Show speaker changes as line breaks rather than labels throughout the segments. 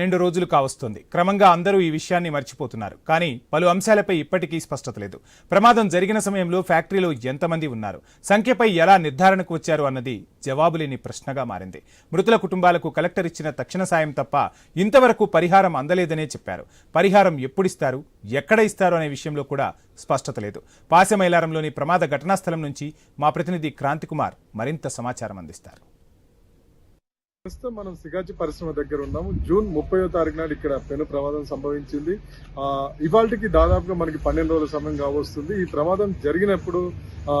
రెండు రోజులు కావస్తోంది. క్రమంగా అందరూ ఈ విషయాన్ని మర్చిపోతున్నారు. కానీ పలు అంశాలపై ఇప్పటికీ స్పష్టత లేదు. ప్రమాదం జరిగిన సమయంలో ఫ్యాక్టరీలో ఎంతమంది ఉన్నారు? సంఖ్యపై ఎలా నిర్ధారణకు వచ్చారు? అన్నది జవాబులేని ప్రశ్నగా మారింది. మృతుల కుటుంబాలకు కలెక్టర్ ఇచ్చిన తక్షణ సాయం తప్ప ఇంతవరకు పరిహారం అందలేదనే చెప్పారు. పరిహారం ఎప్పుడిస్తారు? ఎక్కడ ఇస్తారు? అనే విషయంలో కూడా స్పష్టత లేదు. పాశమైలారంలోని ప్రమాద ఘటనా స్థలం నుంచి మా ప్రతినిధి క్రాంతికుమార్ మరింత సమాచారం అందిస్తారు.
ప్రస్తుతం మనం సిగాచి పరిశ్రమ దగ్గర ఉన్నాము. జూన్ ముప్పయో తారీఖు నాడు ఇక్కడ పెను ప్రమాదం సంభవించింది. ఆ ఇవాళకి దాదాపుగా మనకి పన్నెండు రోజుల సమయం కావస్తుంది. ఈ ప్రమాదం జరిగినప్పుడు ఆ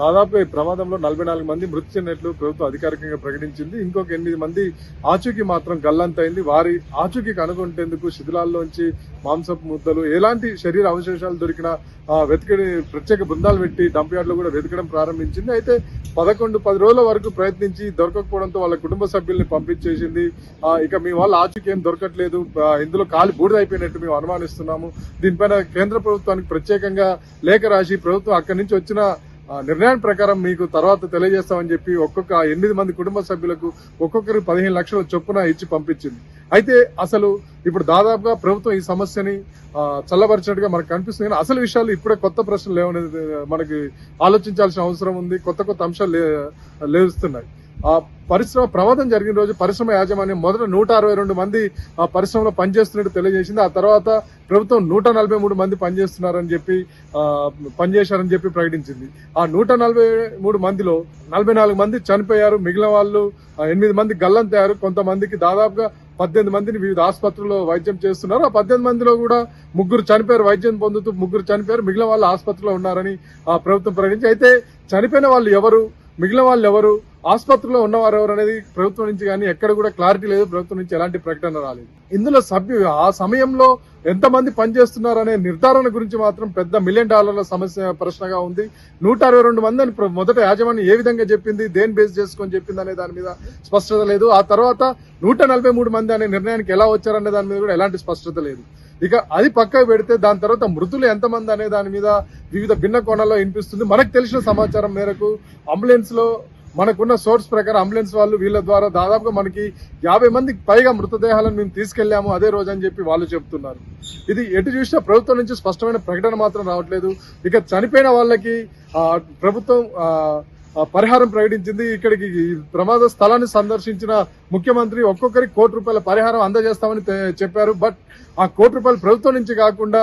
దాదాపుగా ఈ ప్రమాదంలో నలభై నాలుగు మంది మృతి చెందినట్లు ప్రభుత్వం అధికారికంగా ప్రకటించింది. ఇంకొక ఎనిమిది మంది ఆచూకీ మాత్రం గల్లంతైంది వారి ఆచూకీ కనుగొంటేందుకు శిథిలాల్లోంచి మాంసపు ముద్దలు ఎలాంటి శరీర అవశేషాలు దొరికిన ఆ వెతికడి ప్రత్యేక బృందాలు పెట్టి డంప్ యార్డ్లో కూడా వెతకడం ప్రారంభించింది. అయితే పదకొండు పది రోజుల వరకు ప్రయత్నించి దొరకకపోవడంతో వాళ్ళ కుటుంబ సభ్యుల్ని పంపించేసింది. ఇక మీ వాళ్ళ ఆచూకీ ఏం దొరకట్లేదు. ఇందులో కాలి బూడిదైపోయినట్టు మేము అనుమానిస్తున్నాము. దీనిపైన కేంద్ర ప్రభుత్వానికి ప్రత్యేకంగా లేఖ రాసి ప్రభుత్వం అక్కడి నుంచి వచ్చిన నిర్ణయం ప్రకారం మీకు తర్వాత తెలియజేస్తామని చెప్పి ఒక్కొక్క ఎనిమిది మంది కుటుంబ సభ్యులకు ఒక్కొక్కరికి పదిహేను లక్షల చొప్పున ఇచ్చి పంపించింది. అయితే అసలు ఇప్పుడు దాదాపుగా ప్రభుత్వం ఈ సమస్యని చల్లబరిచినట్టుగా మనకు కనిపిస్తుంది కానీ అసలు విషయాలు ఇప్పుడే కొత్త ప్రశ్నలు లేవనేది మనకి ఆలోచించాల్సిన అవసరం ఉంది. కొత్త కొత్త అంశాలు లే- లేస్తున్నాయి. ఆ పరిశ్రమ ప్రమాదం జరిగిన రోజు పరిశ్రమ యాజమాన్యం మొదట నూట అరవై రెండు మంది ఆ పరిశ్రమలో పనిచేస్తున్నట్టు తెలియజేసింది. ఆ తర్వాత ప్రభుత్వం నూట నలభై మూడు మంది పనిచేస్తున్నారని చెప్పి పనిచేశారని చెప్పి ప్రకటించింది. ఆ నూట నలభై మూడు మందిలో నలభై నాలుగు మంది చనిపోయారు. మిగిలిన వాళ్ళు ఎనిమిది మంది గల్లంతయ్యారు కొంతమందికి దాదాపుగా పద్దెనిమిది మందిని వివిధ ఆసుపత్రుల్లో వైద్యం చేస్తున్నారు. ఆ పద్దెనిమిది మందిలో కూడా ముగ్గురు చనిపోయారు. వైద్యం పొందుతూ ముగ్గురు చనిపోయారు. మిగిలిన వాళ్ళు ఆసుపత్రిలో ఉన్నారని ఆ ప్రభుత్వం ప్రకటించి అయితే చనిపోయిన వాళ్ళు ఎవరు? మిగిలిన వాళ్ళు ఎవరు? ఆసుపత్రిలో ఉన్నవారు ఎవరు అనేది ప్రభుత్వం నుంచి కానీ ఎక్కడ కూడా క్లారిటీ లేదు. ప్రభుత్వం నుంచి ఎలాంటి ప్రకటన రాలేదు. ఇందులో సభ్యు ఆ సమయంలో ఎంతమంది పనిచేస్తున్నారు అనే నిర్ధారణ గురించి మాత్రం పెద్ద మిలియన్ డాలర్ల సమస్య ప్రశ్నగా ఉంది. నూట అరవై రెండు మంది అని మొదట యాజమాన్యం ఏ విధంగా చెప్పింది దేని బేస్ చేసుకొని చెప్పింది అనే దాని మీద స్పష్టత లేదు. ఆ తర్వాత నూట నలభై మూడు మంది అనే నిర్ణయానికి ఎలా వచ్చారనే దాని మీద కూడా ఎలాంటి స్పష్టత లేదు. ఇక అది పక్కకు పెడితే దాని తర్వాత మృతులు ఎంతమంది అనే దాని మీద వివిధ భిన్న కోణాల్లో వినిపిస్తుంది. మనకు తెలిసిన సమాచారం మేరకు అంబులెన్స్లో మనకున్న సోర్స్ ప్రకారం అంబులెన్స్ వాళ్ళు వీళ్ళ ద్వారా దాదాపుగా మనకి యాభై మందికి పైగా మృతదేహాలను మేము తీసుకెళ్ళాము అదే రోజు అని చెప్పి వాళ్ళు చెప్తున్నారు. ఇది ఎటు చూసినా ప్రభుత్వం నుంచి స్పష్టమైన ప్రకటన మాత్రం రావట్లేదు. ఇక చనిపోయిన వాళ్ళకి ప్రభుత్వం పరిహారం ప్రకటించింది. ఇక్కడికి ఈ ప్రమాద స్థలాన్ని సందర్శించిన ముఖ్యమంత్రి ఒక్కొక్కరికి కోటి రూపాయల పరిహారం అందజేస్తామని చెప్పారు. బట్ ఆ కోటి రూపాయలు ప్రభుత్వం నుంచి కాకుండా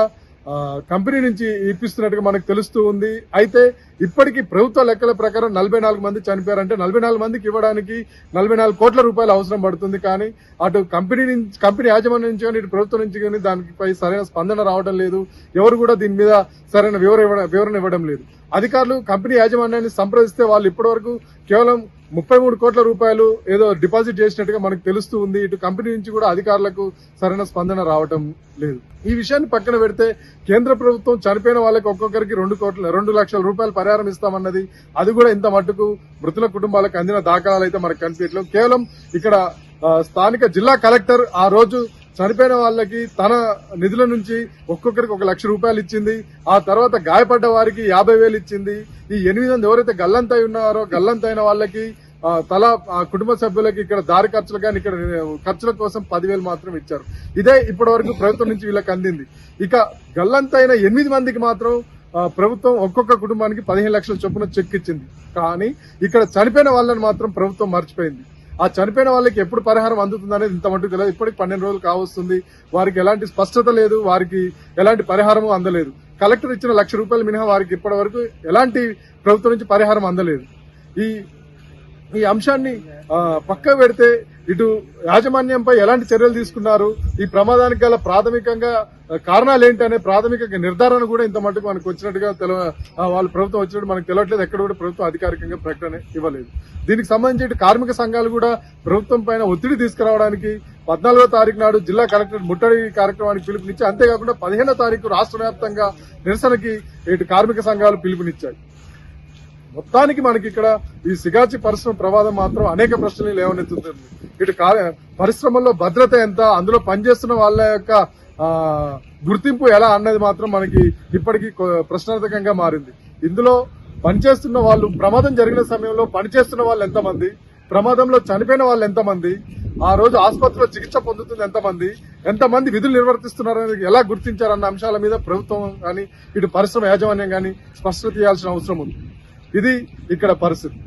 కంపెనీ నుంచి ఇప్పిస్తున్నట్టుగా మనకు తెలుస్తూ ఉంది. అయితే ఇప్పటికీ ప్రభుత్వ లెక్కల ప్రకారం నలభై నాలుగు మంది చనిపోయారంటే నలభై నాలుగు మందికి ఇవ్వడానికి నలభై నాలుగు కోట్ల రూపాయలు అవసరం పడుతుంది కానీ అటు కంపెనీ నుంచి కంపెనీ యాజమాన్యం నుంచి కానీ ఇటు ప్రభుత్వం నుంచి కానీ దానిపై సరైన స్పందన రావడం లేదు. ఎవరు కూడా దీని మీద సరైన వివరణ వివరణ ఇవ్వడం లేదు. అధికారులు కంపెనీ యాజమాన్యాన్ని సంప్రదిస్తే వాళ్ళు ఇప్పటివరకు కేవలం ముప్పై మూడు కోట్ల రూపాయలు ఏదో డిపాజిట్ చేసినట్టుగా మనకు తెలుస్తూ ఉంది. ఇటు కంపెనీ నుంచి కూడా అధికారులకు సరైన స్పందన రావటం లేదు. ఈ విషయాన్ని పక్కన పెడితే కేంద్ర ప్రభుత్వం చనిపోయిన వాళ్ళకి ఒక్కొక్కరికి రెండు కోట్ల రెండు లక్షల రూపాయలు పరిహారం ఇస్తామన్నది. అది కూడా ఇంత మట్టుకు మృతుల కుటుంబాలకు అందిన దాఖలాలు అయితే మనకు కనిపించట్లేదు. కేవలం ఇక్కడ స్థానిక జిల్లా కలెక్టర్ ఆ రోజు చనిపోయిన వాళ్ళకి తన నిధుల నుంచి ఒక్కొక్కరికి ఒక లక్ష రూపాయలు ఇచ్చింది. ఆ తర్వాత గాయపడ్డ వారికి యాభై వేలు ఇచ్చింది. ఈ ఎనిమిది మంది ఎవరైతే గల్లంతై ఉన్నారో గల్లంతైన వాళ్ళకి తల ఆ కుటుంబ సభ్యులకి ఇక్కడ దారి ఖర్చులు కానీ ఇక్కడ ఖర్చుల కోసం పదివేలు మాత్రం ఇచ్చారు. ఇదే ఇప్పటి వరకు ప్రభుత్వం నుంచి వీళ్ళకి అందింది. ఇక గల్లంతైన ఎనిమిది మందికి మాత్రం ప్రభుత్వం ఒక్కొక్క కుటుంబానికి పదిహేను లక్షల చొప్పున చెక్ ఇచ్చింది. కానీ ఇక్కడ చనిపోయిన వాళ్ళని మాత్రం ప్రభుత్వం మర్చిపోయింది. ఆ చనిపోయిన వాళ్ళకి ఎప్పుడు పరిహారం అందుతుంది అనేది ఇంత మటుకు తెలియదు. ఇప్పటికి పన్నెండు రోజులు కావస్తుంది. వారికి ఎలాంటి స్పష్టత లేదు. వారికి ఎలాంటి పరిహారం అందలేదు. కలెక్టర్ ఇచ్చిన లక్ష రూపాయలు మినహా వారికి ఇప్పటి వరకు ఎలాంటి ప్రభుత్వం నుంచి పరిహారం అందలేదు. ఈ ఈ అంశాన్ని పక్క పెడితే ఇటు యాజమాన్యంపై ఎలాంటి చర్యలు తీసుకున్నారు? ఈ ప్రమాదానికి గల ప్రాథమికంగా కారణాలు ఏంటి అనే ప్రాథమిక నిర్ధారణ కూడా ఇంత మటుకు మనకు వచ్చినట్టుగా తెల వాళ్ళు ప్రభుత్వం వచ్చినట్టు మనకు తెలియట్లేదు ఎక్కడ కూడా ప్రభుత్వం అధికారికంగా ప్రకటన ఇవ్వలేదు. దీనికి సంబంధించి ఇటు కార్మిక సంఘాలు కూడా ప్రభుత్వం పైన ఒత్తిడి తీసుకురావడానికి పద్నాలుగో తారీఖు నాడు జిల్లా కలెక్టర్ ముట్టడి కార్యక్రమానికి పిలుపునిచ్చి అంతేకాకుండా పదిహేనో తారీఖు రాష్ట్ర వ్యాప్తంగా నిరసనకి ఇటు కార్మిక సంఘాలు పిలుపునిచ్చాయి. మొత్తానికి మనకి ఇక్కడ ఈ సిగాచి పరిశ్రమ ప్రమాదం మాత్రం అనేక ప్రశ్నలు లేవనెత్తుతుంది. ఇటు పరిశ్రమల్లో భద్రత ఎంత అందులో పనిచేస్తున్న వాళ్ళ యొక్క గుర్తింపు ఎలా అన్నది మాత్రం మనకి ఇప్పటికీ ప్రశ్నార్థకంగా మారింది. ఇందులో పనిచేస్తున్న వాళ్ళు ప్రమాదం జరిగిన సమయంలో పనిచేస్తున్న వాళ్ళు ఎంతమంది ప్రమాదంలో చనిపోయిన వాళ్ళు ఎంతమంది ఆ రోజు ఆసుపత్రిలో చికిత్స పొందుతుంది ఎంతమంది ఎంతమంది విధులు నిర్వర్తిస్తున్నారు అనేది ఎలా గుర్తించారన్న అంశాల మీద ప్రభుత్వం కానీ ఇటు పరిశ్రమ యాజమాన్యం కానీ స్పష్టత ఇవ్వాల్సిన అవసరం ఉంది. ఇది ఇక్కడ పరిస్థితి.